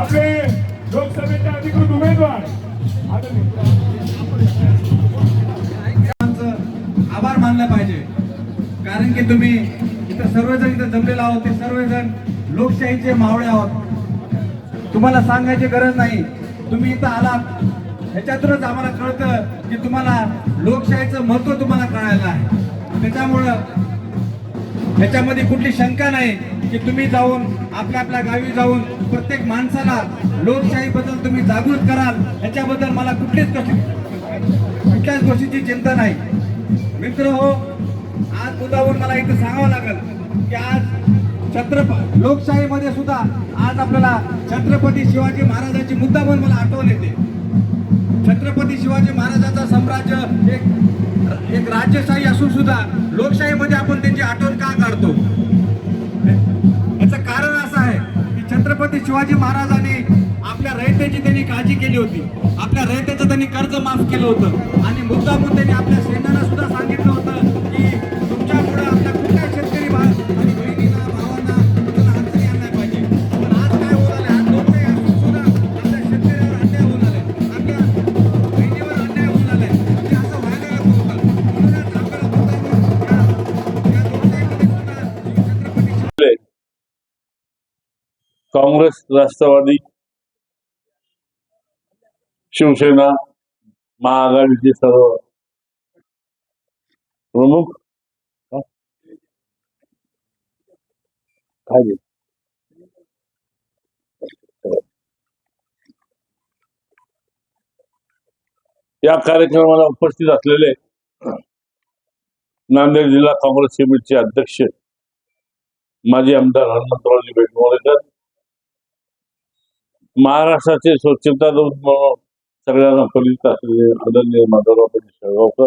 आपले लोकसभेचे अधिकृत उमेदवार. आभार मानला पाहिजे. कारण की तुम्ही इथं सर्वजण इथं जमलेला आहोत ते सर्वजण लोकशाहीचे मावळे आहोत. तुम्हाला सांगायची गरज नाही. तुम्ही इथं आलात ह्याच्यातूनच आम्हाला कळतं की तुम्हाला लोकशाहीचं महत्त्व तुम्हाला कळायला आहे. त्याच्यामुळं ह्याच्यामध्ये कुठली शंका नाही. की तुम्ही जाऊन आपल्या आपल्या गावी जाऊन प्रत्येक माणसाला लोकशाहीबद्दल तुम्ही जागृत कराल याच्याबद्दल मला कुठलीच गोष्टी कुठल्याच गोष्टीची चिंता नाही. मित्र हो आज मुद्दावून मला इथं सांगावं लागेल की आज छत्रप लोकशाहीमध्ये सुद्धा आज आपल्याला छत्रपती शिवाजी महाराजांची मुद्दा म्हणून मला आठवण येते. छत्रपती शिवाजी महाराजांचा साम्राज्य एक एक राज्यशाही असून सुद्धा लोकशाहीमध्ये आपण त्यांची आठवण का काढतो? छत्रपती शिवाजी महाराजांनी आपल्या रयतेची त्यांनी काळजी केली होती. आपल्या रयतेचं त्यांनी कर्ज माफ केलं होतं. आणि मुद्दामून त्यांनी आपल्या सैन्याला काँग्रेस राष्ट्रवादी शिवसेना महाआघाडीचे सर्व प्रमुख काय या कार्यक्रमाला उपस्थित असलेले नांदेड जिल्हा काँग्रेस समितीचे अध्यक्ष माजी आमदार हनुमंतरावजी बेटमोळेकर महाराष्ट्राचे स्वच्छता म्हणून सगळ्यांना परिचित असलेले आदरणीय माधवराव पाटील शेळगावकर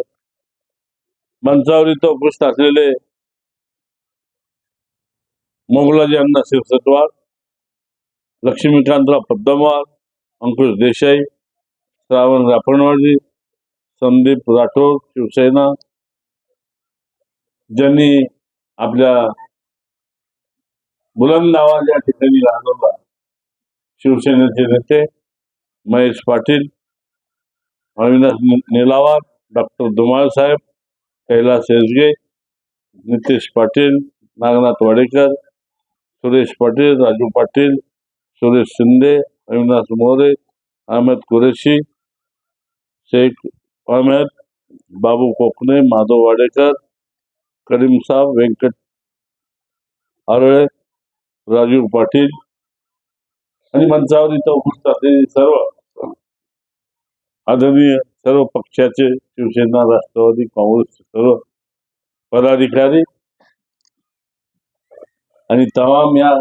मंचावरी उपस्थित असलेले मोगलाजी अण्णा शिरसटवार लक्ष्मीकांतराव पद्मवार अंकुश देसाई श्रावण राफणवाडी संदीप राठोड शिवसेना ज्यांनी आपल्या बुलंद आवाज या ठिकाणी राहणारा शिवसेनेचे नेते, महेश पाटील अविनाश निलावार डॉक्टर धुमाळ साहेब, कैलास हेसगे नितेश पाटील, नागनाथ वाडेकर, सुरेश पाटील, राजू पाटील, सुरेश शिंदे अविनाश मोरे, अहमद कुरेशी, शेख अहमद, बाबू कोकणे, माधव वाडेकर, करीम साहब व्यंकट आरळे, राजीव पाटील आणि मंचावर इथं उपस्थित असलेले सर्व. आदरणीय सर्व पक्षाचे शिवसेना राष्ट्रवादी काँग्रेसचे सर्व पदाधिकारी आणि तमाम या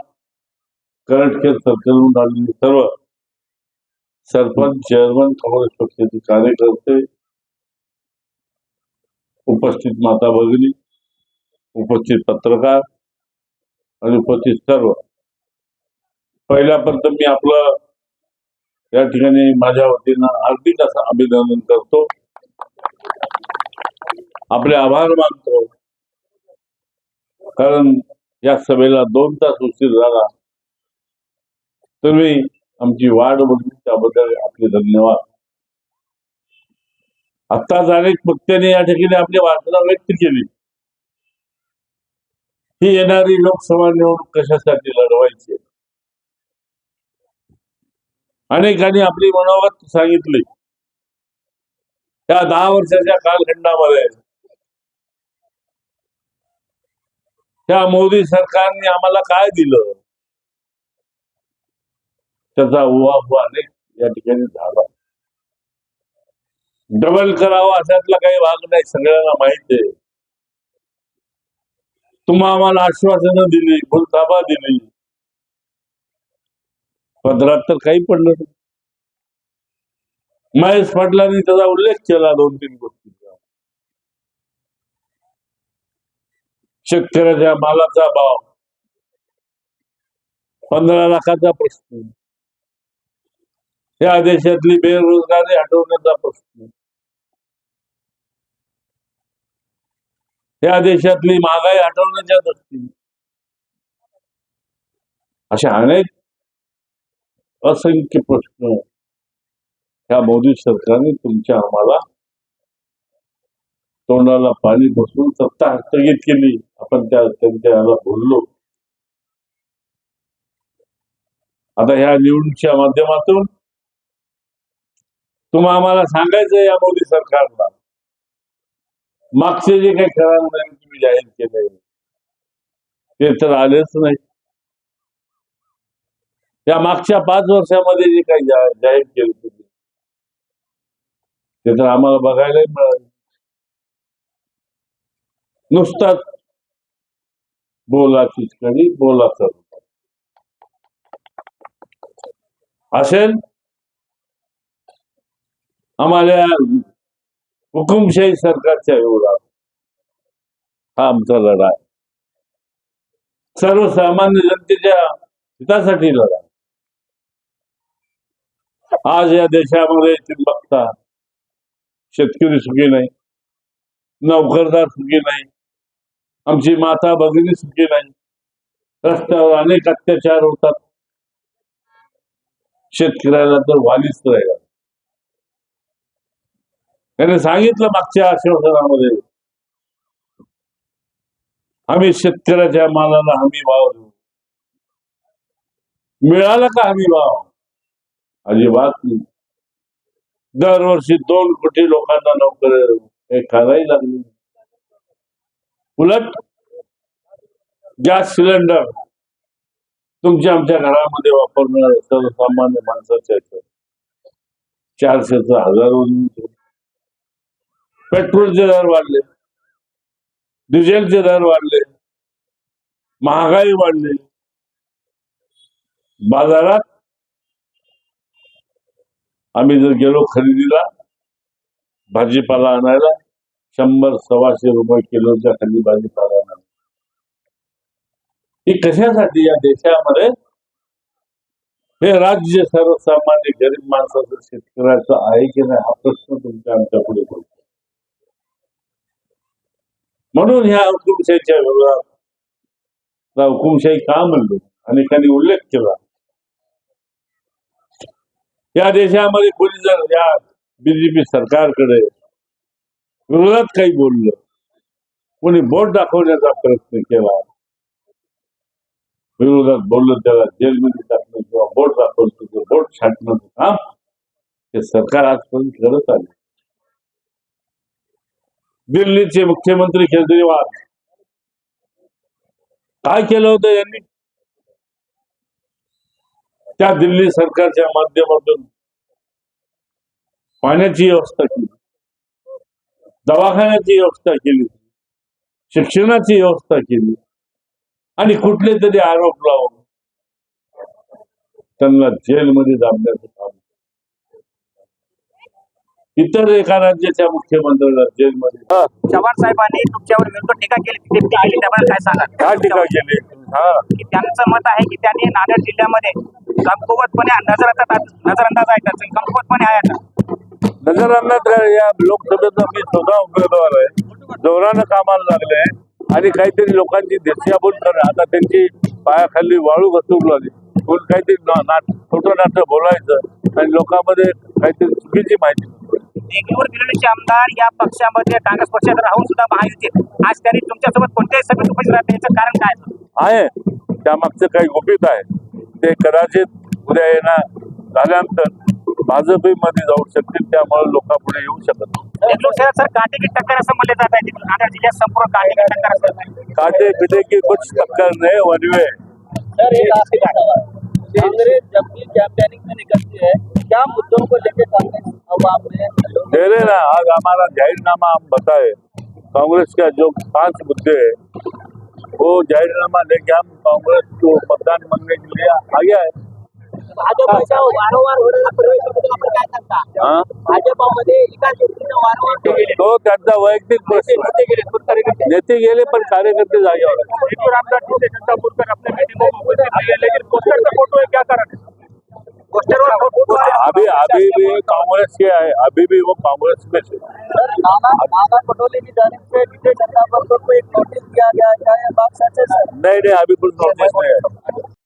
करंटखेड सर्कलहून आलेले सर्व सरपंच चेअरमन काँग्रेस पक्षाचे कार्यकर्ते उपस्थित माता भगिनी उपस्थित पत्रकार आणि उपस्थित सर्व पहिल्यापर्यंत मी आपलं या ठिकाणी माझ्या वतीनं हार्दिक असं अभिनंदन करतो. आपले आभार मानतो. कारण या सभेला दोन तास उशीर झाला. तुम्ही आमची वाट बघली त्याबद्दल आपले धन्यवाद. आत्ताच अनेक वक्त्यांनी या ठिकाणी आपली वासना व्यक्त केली. ही येणारी लोकसभा निवडणूक कशासाठी लढवायची? अनेकांनी आपली मनोगत सांगितली. त्या दहा वर्षाच्या कालखंडामध्ये. त्या मोदी सरकारने आम्हाला काय दिलं? त्याचा उहापोह अनेक या ठिकाणी झाला. डबल करावं अशातला काही भाग नाही सगळ्यांना माहिती आहे. तुम्हा आम्हाला आश्वासनं दिली फुलताबा दिली. पदरात तर काही पडलं नाही. महेश पाटलांनी त्याचा उल्लेख केला दोन तीन गोष्टींचा शेतकऱ्याच्या मालाचा भाव. पंधरा लाखाचा प्रश्न. या देशातली बेरोजगारी हटवण्याचा प्रश्न. या देशातली महागाई हटवण्याच्या दृष्टीने. अशा अनेक असंख्य प्रश्न ह्या मोदी सरकारने तुमच्या आम्हाला तोंडाला पाणी बसून सत्ता हस्तगित केली. आपण त्या त्यांच्याला बोललो. आता ह्या निवडणुकीच्या माध्यमातून तुम्हा आम्हाला सांगायचं या मोदी सरकारला. मागचे जे काही करार तुम्ही जाहीर केले. ते तर आलेच नाही. त्या मागच्या पाच वर्षामध्ये जे काही जा- जाहीर केली होती ते. तर आम्हाला बघायलाही मिळालं. नुसताच बोलाची बोला चालू असेल? आम्हाला हुकुमशाही सरकारच्या एवढा हा आमचा लढा आहे. सर्वसामान्य जनतेच्या हितासाठी लढा आज या देशामध्ये बघता शेतकरी सुखी नाही नोकरदार सुखी नाही आमची माता भगिनी सुखी नाही रस्त्यावर अनेक अत्याचार होतात. शेतकऱ्याला तर वालीच राहिला त्याने सांगितलं मागच्या आश्वासनामध्ये आम्ही शेतकऱ्याच्या मालाला हमी भाव देऊ. मिळाला का हमी भाव? अजिबात नाही. दरवर्षी दोन कोटी लोकांना नोकरी हे करायला लागली. उलट गॅस सिलेंडर तुमच्या आमच्या घरामध्ये वापरणार सर्वसामान्य माणसाच्या ह्याच्यात चारशेचा हजार पेट्रोलचे दर वाढले. डिझेलचे दर वाढले. महागाई वाढली. बाजारात आम्ही जर गेलो खरेदीला भाजीपाला आणायला शंभर सव्वाशे रुपये किलोच्या खाली भाजीपाला आणायला. ही कशासाठी या देशामध्ये? हे राज्य सर्वसामान्य गरीब माणसाचं शेतकऱ्याचं आहे की नाही हा प्रश्न तुमच्या आमच्या पुढे पडतो. म्हणून ह्या हुकुमशाहीच्या विरोधात हुकुमशाही का म्हणलो? अनेकांनी उल्लेख केला. या देशामध्ये कोणी जर या बीजेपी सरकारकडे विरोधात काही बोललं कोणी बोट दाखवण्याचा प्रयत्न केला विरोधात बोललं त्याला जेलमध्ये टाकणं किंवा बोट दाखवलं किंवा बोट छाटणं काम हे सरकार आजपर्यंत करत आले. दिल्लीचे मुख्यमंत्री केजरीवाल काय केलं होतं यांनी? त्या दिल्ली सरकारच्या माध्यमातून पाण्याची व्यवस्था केली. दवाखान्याची व्यवस्था केली. शिक्षणाची व्यवस्था केली. आणि कुठले तरी आरोप लावून त्यांना जेलमध्ये जाण्याचं काम इतर एका राज्याच्या मुख्यमंत्र्याला जेलमध्ये चव्हाण साहेबांनी तुमच्यावर विरुद्ध टीका केली ती टीका केली त्याबद्दल काय सांगा काय टीका केली? हा की त्यांचं मत आहे की त्यांनी नांदेड जिल्ह्यामध्ये कमकुवतपणे नजर नजरअंदाज आहे त्याचं कमकुवतपणे आहे आता. नजरांना या लोकसभेचा मी स्वतः उमेदवार आहे. जोरानं कामाला लागले आणि काहीतरी लोकांची दिशाभूल कर आता त्यांची पायाखाली वाळू घसरू लागली. कोण काहीतरी नाट खोटं नाटक बोलायचं आणि लोकांमध्ये काहीतरी चुकीची माहिती. देगलूर गिरणीचे आमदार या पक्षामध्ये काँग्रेस पक्षात राहून सुद्धा महायुतीत आज त्यांनी तुमच्यासोबत कोणत्याही सभेत उपस्थित राहते याचं कारण काय? आहे? त्यामागचं काही गुपित आहे. ते कदाचित उद्या येणार. झाल्यानंतर भाजपही मध्ये जाऊ शकतील त्यामुळे लोकांपुढे येऊ शकत काटे पिटे की कुछ टक्कर नहीं वनवे सर एक आखिरी सवाल कांग्रेस जब भी कैंपेनिंग में निकलती है. क्या मुद्दों को लेकर कांग्रेस अवाम में दे रहे ना आज हमारा जाहिरनामा हम बताए। कांग्रेस का जो पांच मुद्दे है वो जाहिरनामा लेके हम कांग्रेस को मतदान मांगने के लिए आगे आए भाजपच्या वारंवार होणाऱ्या प्रवेशाबद्दल आपण काय सांगता? हाँ? भाजपामध्ये एकाच व्यक्तीनं वारंवार तो त्यांचा वैयक्तिक प्रश्न. नेते गेले पण कार्यकर्ते जागेवर. आहेत. पोस्टरवर फोटो अभी से है अभी भी वो कांग्रेस में सर नाना पटोले की जानिब से विजय जनता को एक नोटिस दिया गया क्या ये बात सच है सर? नहीं नहीं अभी कुछ नोटिस नहीं है।